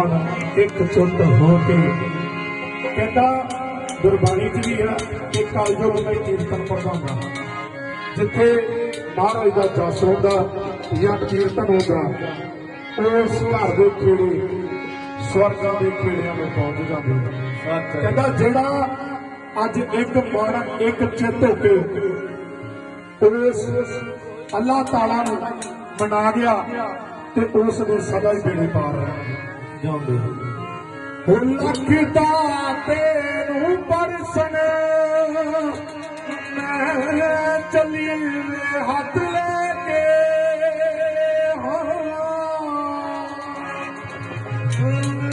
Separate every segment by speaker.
Speaker 1: ਮਨ ਇੱਕ ਚੁੱਟ ਹੋ ਕੇ ਕਹਿੰਦਾ, ਗੁਰਬਾਣੀ ਚ ਵੀ ਆ ਕਿ ਕਲਯੁਗ ਵਿੱਚ ਕੀਰਤਨ ਪ੍ਰਭਾਵਾਂ ਜਿੱਥੇ ਮਹਾਰਾਜ ਦਾ ਜਸ ਹੁੰਦਾ ਜਾਂ ਕੀਰਤਨ ਹੁੰਦਾ, ਉਸ ਘਰ ਦੇ ਖੇੜੇ ਸਵਰਗਾਂ ਦੇ ਖੇੜਿਆਂ ਨੂੰ ਪਹੁੰਚ ਜਾਂਦੇ ਕਹਿੰਦਾ, ਜਿਹੜਾ ਅੱਜ ਇੱਕ ਮਨ, ਇੱਕ ਚਿੱਤ ਹੋ ਕੇ ਉਸ ਅੱਲਾਹ ਤਾਲਾ ਨੂੰ ਮਨਾ ਗਿਆ ਤੇ ਉਸ ਦੇ ਸਦਾ ਹੀ ਬੇੜੇ ਪਾਰ ਰਹਿਣਗੇ
Speaker 2: ਜਾਂਦੇ
Speaker 1: ਹੁਣ ਲੱਗਦਾ ਤੈਨੂੰ ਪਰਸਨ ਮੈਂ ਚੱਲੀ ਹੱਥ ਲੈ ਕੇ। ਹਾਂ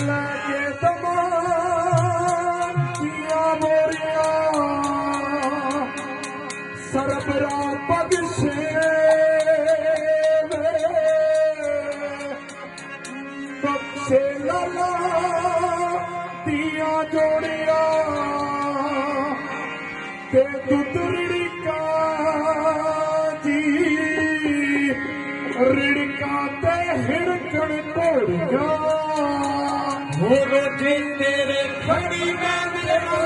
Speaker 1: ਲੱਗੇ ਤਮਾਮ ਦੀਆਂ ਮੋਰੀਆਂ ਸਰਬਰਾ ਬਖਸ਼ੇ ਬਖਸ਼ੇ ਲਾਲਾ ਦੀਆਂ ਜੋੜੀਆਂ। ਤੇ ਦੁੱਧ ਕਾ ਜੀ, ਰਿੜਕਾ ਤੇ ਹਿੜਕਣ ਘੋੜੀਆਂ।
Speaker 2: ਹੋ ਰੋਜੀ ਤੇਰੇ ਖੜੀ ਮੈਂ ਮੇਰਾ